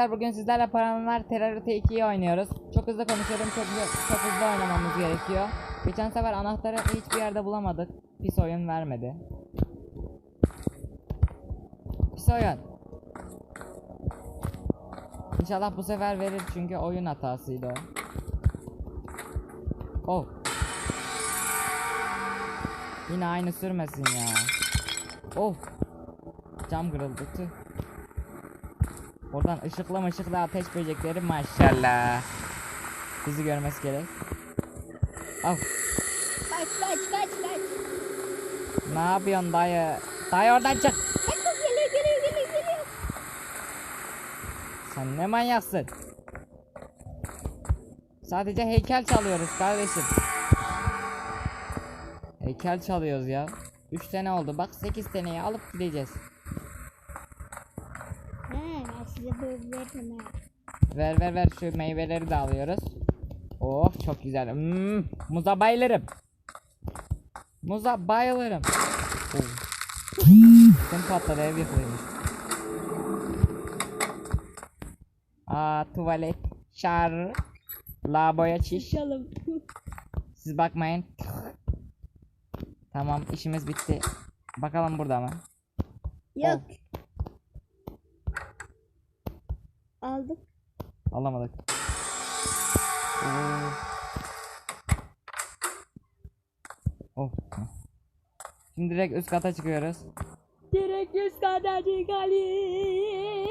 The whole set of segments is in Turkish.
arkadaşlar bugün sizlerle Paranormal Terrority 2'yi oynuyoruz. Çok hızlı konuşuyorum çok, çok hızlı oynamamız gerekiyor. Geçen sefer anahtarı hiçbir yerde bulamadık. Pis oyun vermedi. Pis oyun. İnşallah bu sefer verir çünkü oyun hatasıydı. Oh. Yine aynı sürmesin ya. Oh. Cam kırıldı tüh. Oradan ışıklı ışıklı ateş böcekleri maşallah. Bizi görmesi gerek. Al. Kaç kaç kaç kaç. Ne yapıyorsun dayı? Dayı oradan çık. Kaç kaç geliyor geliyor geliyor geliyor. Sen ne manyaksın? Sadece heykel çalıyoruz kardeşim. Heykel çalıyoruz ya. 3 sene oldu. Bak 8 seneyi alıp gideceğiz. He ben size böyle veririm ha. Ver ver ver şu meyveleri de alıyoruz. Oh çok güzel. Hmm, muza bayılırım. Muza bayılırım. Oh. Kim patladı ev yıkılmış. Aa tuvalet. Şar. Lavaboya çiş. Siz bakmayın. Tamam işimiz bitti. Bakalım burada mı? Yok. Aldık. Alamadık. Oh. Şimdi direkt üst kata çıkıyoruz. Direkt yüz kadarcık Ali.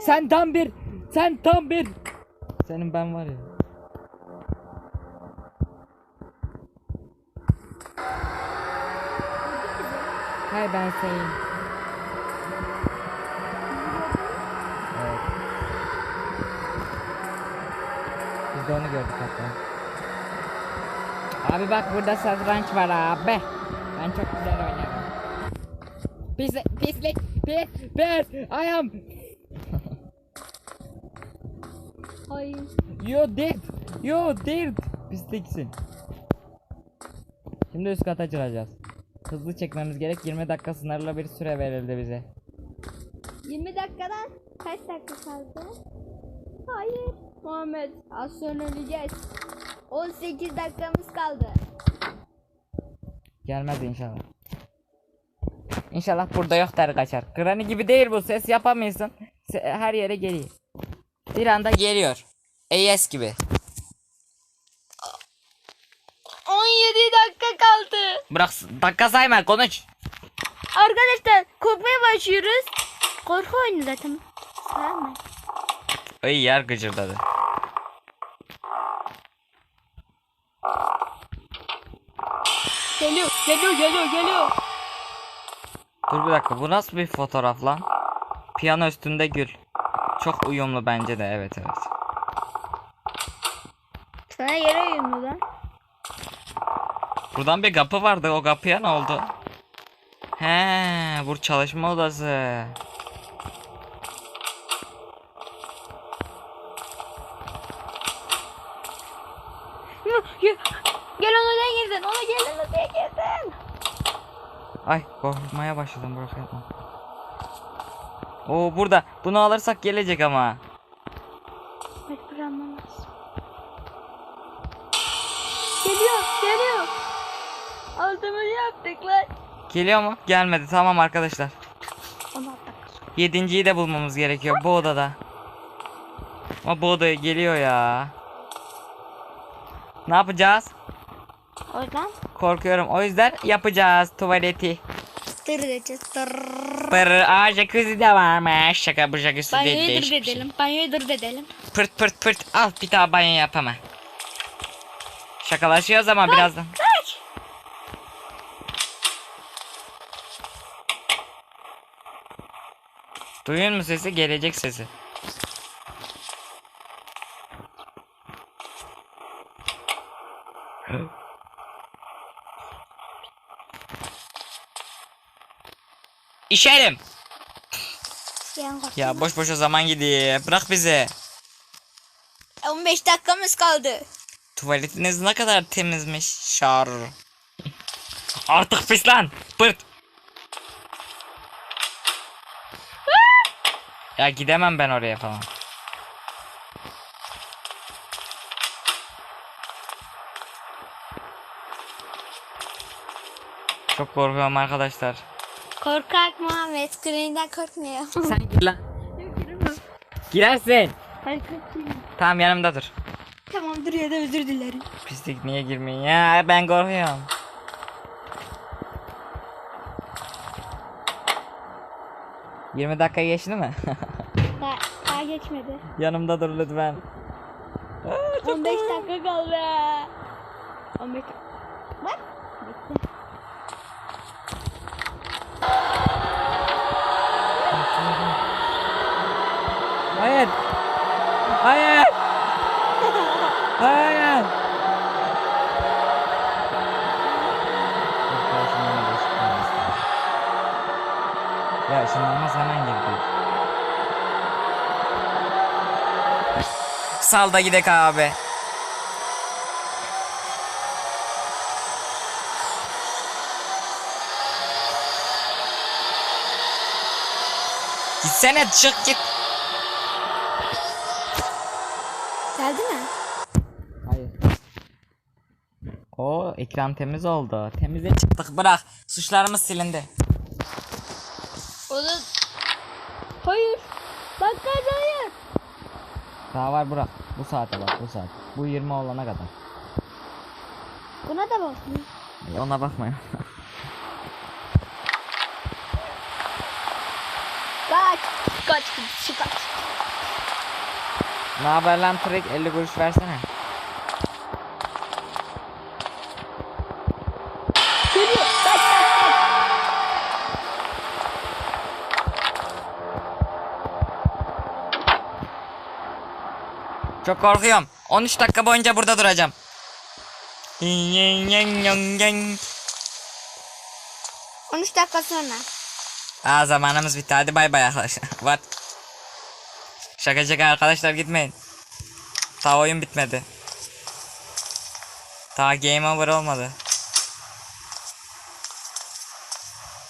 Sen tam bir. Sen tam bir. Senin ben var ya. Hay ben senin. Biz de onu gördük hatta. Abi bak burada satranç var abi. Ben çok güzel oynarım. Pis, pislik, pis, pis, ayağım. Hayır. You did, you did. Pisliksin. Şimdi üst kata çıkacağız. Hızlı çekmemiz gerek. 20 dakika sınırlı bir süre verildi bize. 20 dakikadan kaç dakika kaldı? Hayır. Muhammed az sonra öleceğiz. 18 dakikamız kaldı. Gelmez inşallah. İnşallah burada yok der kaçar. Granny gibi değil bu ses yapamıyorsun. Her yere geliyor. Bir anda geliyor. AS gibi. 17 dakika kaldı. Bırak dakika sayma konuş. Arkadaşlar korkmaya başlıyoruz. Korku oyunu zaten. Sayma. Ay yer gıcırdadı. Geliyor, geliyor, geliyor, geliyor. Dur bir dakika bu nasıl bir fotoğraf lan? Piyano üstünde gül. Çok uyumlu bence de evet evet. Sana yere uyumlu lan. Buradan bir kapı vardı o kapıya ne oldu? He, bu çalışma odası. Gel ona odaya girdin, ona gel odaya girdin. Ay korkmaya başladım Burak yapma. Oo burada. Bunu alırsak gelecek ama. Mecbur almam lazım. Geliyor, geliyor. Aldığımızı yaptık lan. Geliyor mu? Gelmedi. Tamam arkadaşlar. Yedinciyi de bulmamız gerekiyor bu odada. Ama bu odaya geliyor ya. Ne yapacağız? Oradan Korkuyorum. O yüzden yapacağız tuvaleti. tır edeceğiz. Tır. Pır, aa jacuzzi de varmış. Şaka bu jacuzzi de Banyoyu dır değişik bir şey. edelim. Banyoyu dır edelim. Pırt pırt pırt. Al bir daha banyo yapama. Şakalaşıyoruz ama birazdan. Kaç. Duyuyor musun sesi? Gelecek sesi. İşerim. Ya boş boşa zaman gidiyor. Bırak bizi. 15 dakikamız kaldı. Tuvaletiniz ne kadar temizmiş. Şar. Artık pis lan. Pırt. Ya gidemem ben oraya falan. Çok korkuyorum arkadaşlar. Korkak Muhammed. Green'den korkmuyor. Sen gir lan. Girersin. Ben kaçayım. Tamam yanımda dur. Tamamdır ya da özür dilerim. Pislik niye girmeyin ya ben korkuyorum. Yirmi dakika geçti mi? Daha, daha geçmedi. Yanımda dur lütfen. 15 dakika kaldı. 15 dakika. Hayır. Hayır. Hayır. Ya ışınlanmaz hemen girdi. Sal da gidek abi. Gitsene çık git. Geldi mi? Hayır. O ekran temiz oldu. Temize çıktık bırak. Suçlarımız silindi. O da... Hayır. Bak hayır. Daha var bırak. Bu saate bak bu saat. Bu 20 olana kadar. Buna da bakayım. E, Ona bakmayın. Kaç. Kaç. Kaç. Ne haber lan Trek 50 kuruş versene. Çok korkuyorum. 13 dakika boyunca burada duracağım. 13 dakika sonra. Aa zamanımız bitti. Hadi bay bay arkadaşlar. What? Şaka şaka arkadaşlar gitmeyin. Daha oyun bitmedi. Daha game over olmadı.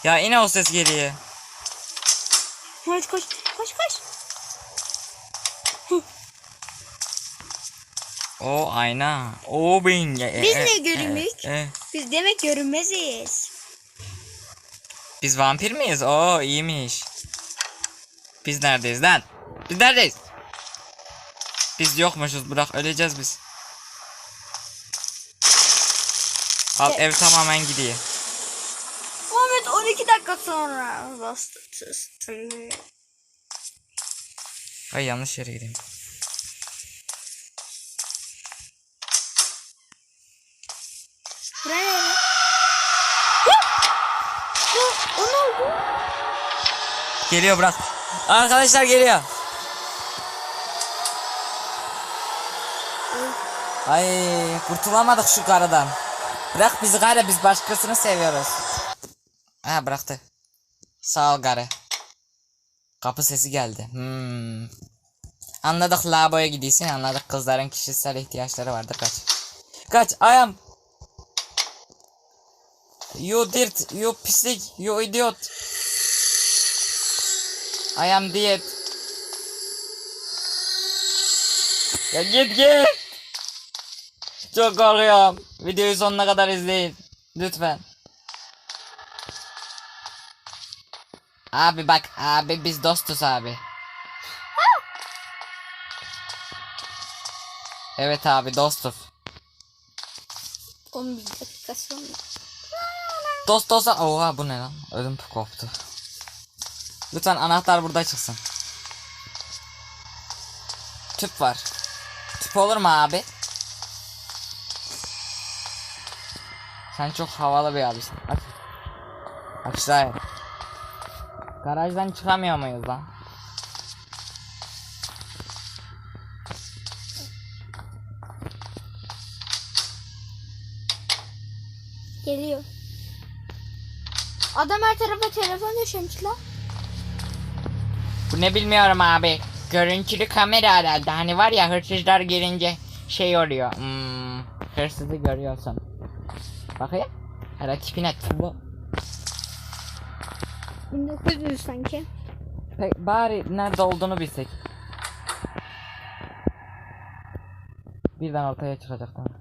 Ya yine o ses geliyor. Koş koş. Koş koş. O ayna. O bin. Biz ne görünmük? E, e. Biz demek görünmeziz. Biz vampir miyiz? Oo iyiymiş. Biz neredeyiz lan? Biz neredeyiz? Biz yokmuşuz bırak öleceğiz biz. Al ev tamamen gidiyor. Muhammed 12 dakika sonra bastı. Ay yanlış yere gideyim. Buraya ne? Geliyor bırak. Arkadaşlar geliyor. Ay kurtulamadık şu karıdan. Bırak bizi gari biz başkasını seviyoruz. Ha bıraktı. Sağ ol gari. Kapı sesi geldi. Hmm. Anladık lavaboya gidiyorsun anladık kızların kişisel ihtiyaçları vardır kaç. Kaç ayam. You dirt, you pislik, you idiot. I am dead. Ya git git. Çok korkuyorum. Videoyu sonuna kadar izleyin. Lütfen. Abi bak abi biz dostuz abi. Evet abi dostuz. 11 dakika sonra. Dost olsa oha bu ne lan? Ödüm koptu. Lütfen anahtar burada çıksın. Tüp var. Tüp olur mu abi? Sen çok havalı bir abisin. Aç. Aşağıya. Garajdan çıkamıyor muyuz lan? Geliyor. Adam her tarafa telefon döşemiş lan. Bu ne bilmiyorum abi. Görüntülü kamera herhalde. Hani var ya hırsızlar gelince şey oluyor. Hmm, hırsızı görüyorsun. Bakayım. Hele tipine tubu. 1900 sanki. Pek bari nerede olduğunu bilsek. Birden ortaya çıkacak tamam.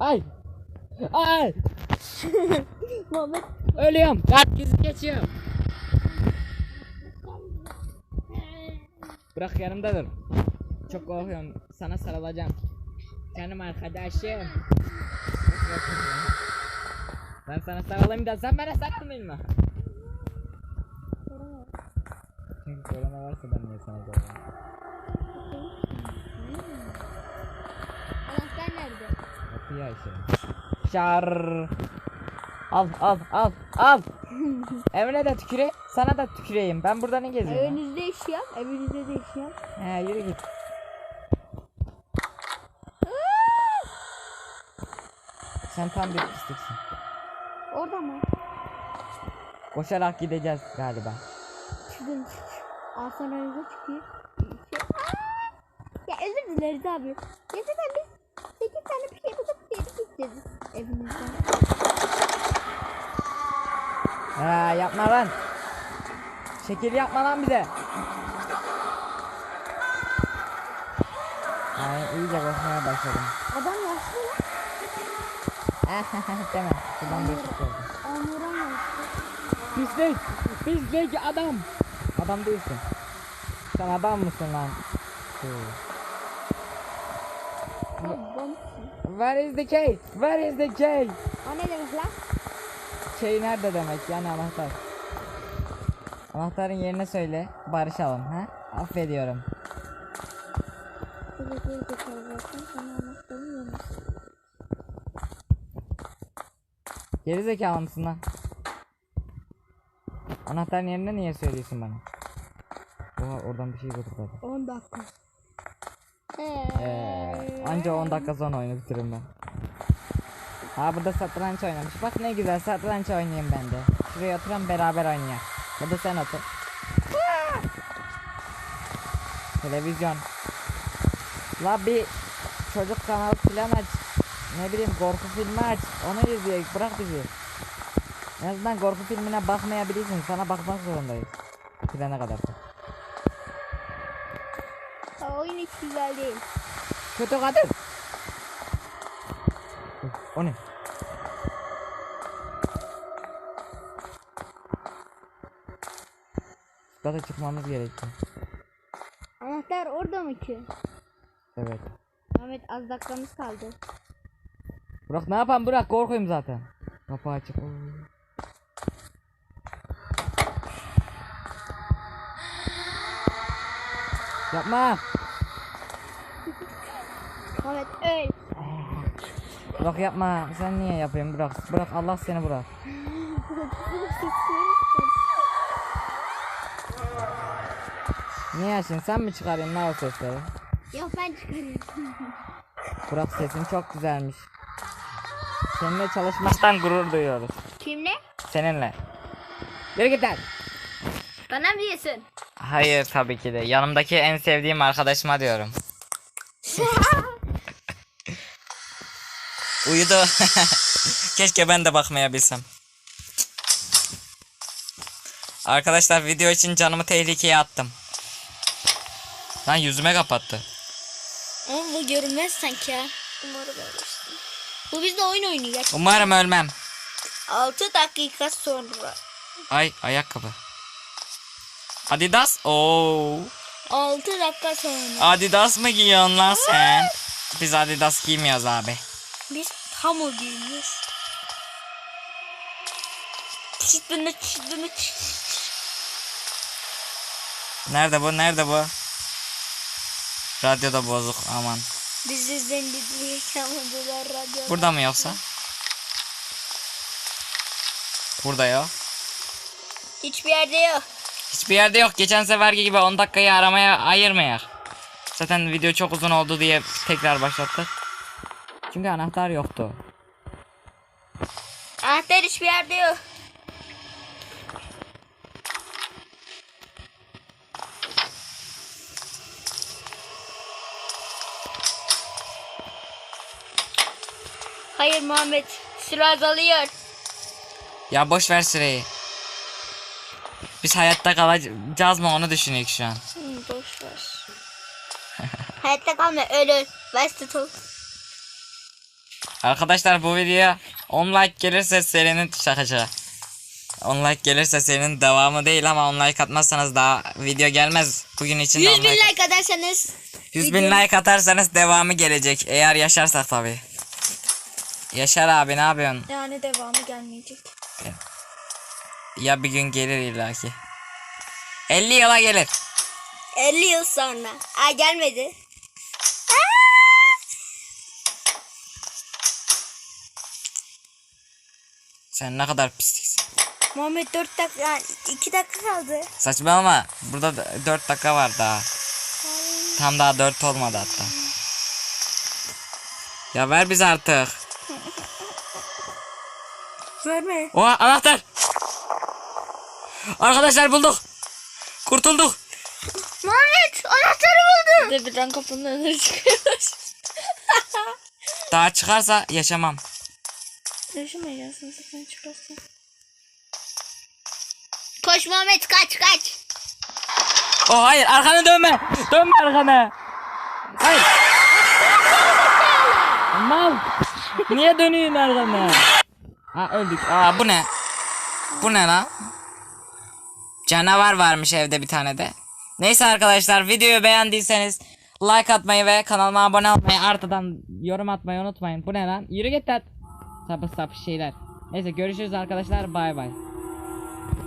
Ay! Ay! Muhammed. Ölüyorum. Krizi geçiyor. Bırak yanımda dur. Çok korkuyorum. Sana sarılacağım. Canım arkadaşım. Ben sana sarılayım da sen bana sarılmayın mı? Çünkü korona varsa ben niye sana sarılayım? Anahtar nerede? Kapıyı açalım. Şar. Al al al al. Emre de tüküre. Sana da tüküreyim. Ben burada ne geziyorum? Evinizde yaşayan, evinizde de yaşayan. He yürü git. Sen tam bir pisliksin. Orada mı? Koşarak gideceğiz galiba. Çıkın. Hasan önünüze çıkıyor. Şey- Aa! Ya özür dileriz abi. Gerçekten biz 8 tane bir şey bulup geri gideceğiz evimizden. Ha yapma lan. Şekil yapma lan bize. Ay iyice korkmaya başladım. Adam yaşlı. Deme. Şuradan bir şey oldu. Pislik. Pislik adam. Adam değilsin. Sen adam mısın lan? Where is the key? Where is the key? O ne demek lan? Şey nerede demek yani anahtar. Anahtarın yerini söyle. Barışalım ha? Affediyorum. Şurada geri zekalırsın. Sana anahtarın yanı. Geri zekalı mısın lan? Anahtarın yerini niye söylüyorsun bana? Oha oradan bir şey götürdü. 10 dakika. Ee, anca 10 dakika sonra oyunu bitiririm ben. Ha burada satranç oynamış. Bak ne güzel satranç oynayayım ben de. Şuraya oturan beraber oynayalım. Ya da sen otur. Televizyon. La bir çocuk kanalı filan aç. Ne bileyim korku filmi aç. Onu izleyek bırak bizi. En azından korku filmine bakmayabilirsin. Sana bakmak zorundayız. Bitirene kadar. Aa, oyun hiç güzel değil. Kötü kadın. O ne? Daha çıkmamız gerekiyor. Anahtar orada mı ki? Evet. Ahmet az dakikamız kaldı. Burak ne yapan Burak korkuyum zaten. Kapı açık. Yapma. Ahmet öl. Burak yapma. Sen niye yapıyorsun Burak? Burak Allah seni Burak. Niye şimdi sen mi çıkarıyorsun ne o sesleri? Yok ben çıkarıyorum. Burak sesin çok güzelmiş. Seninle çalışmaktan gurur duyuyoruz. Kimle? Seninle. Yürü git lan. Bana mı diyorsun? Hayır tabii ki de. Yanımdaki en sevdiğim arkadaşıma diyorum. Uyudu. Keşke ben de bakmaya bilsem. Arkadaşlar video için canımı tehlikeye attım. Lan yüzüme kapattı. Ama bu görünmez sanki ya. Umarım ölürsün. Bu bizde oyun oynuyor. Umarım ölmem. 6 dakika sonra. Ay ayakkabı. Adidas. Oo. 6 dakika sonra. Adidas mı giyiyorsun lan sen? Biz Adidas giymiyoruz abi. Biz tam o giyiyoruz. Çıtını çıtını çıt. Nerede bu? Nerede bu? Radyoda bozuk aman. Bizi zendi diye kalmadılar radyo. Burada mı yoksa? Burada yok. Hiçbir yerde yok. Hiçbir yerde yok. Geçen seferki gibi 10 dakikayı aramaya ayırmayak. Zaten video çok uzun oldu diye tekrar başlattık. Çünkü anahtar yoktu. Anahtar hiçbir yerde yok. Hayır Muhammed. Süre azalıyor. Ya boş ver süreyi. Biz hayatta kalacağız mı onu düşünüyoruz şu an. Hı, boş ver. Hayatta kalma ölür. Başta tut. Arkadaşlar bu videoya 10 like gelirse serinin şaka şaka. 10 like gelirse serinin devamı değil ama 10 like atmazsanız daha video gelmez. Bugün için 100 10 bin like, atarsanız 100 bin like atarsanız devamı gelecek. Eğer yaşarsak tabii. Yaşar abi ne yapıyorsun? yani devamı gelmeyecek. Ya bir gün gelir illaki. 50 yıla gelir. 50 yıl sonra. Aa gelmedi. Sen ne kadar pisliksin. Muhammed 4 dakika yani 2 dakika kaldı. Saçmalama. Burada 4 dakika var daha. Tam daha 4 olmadı hatta. Ya ver bize artık. Verme. Oha anahtar. Arkadaşlar bulduk. Kurtulduk. Muhammed anahtarı buldum. Bir de birden kapının önüne çıkıyorlar. Daha çıkarsa yaşamam. Yaşamayacaksın sakın çıkarsın. Koş Muhammed kaç kaç. Oh hayır arkanı dönme. Dönme arkanı. Hayır. Mal. Niye dönüyorsun arkanı? Ha öldük. Aa bu ne? Bu ne lan? Canavar varmış evde bir tane de. Neyse arkadaşlar videoyu beğendiyseniz like atmayı ve kanalıma abone olmayı artıdan yorum atmayı unutmayın. Bu ne lan? Yürü git lan. Sapı sapı şeyler. Neyse görüşürüz arkadaşlar. Bay bay.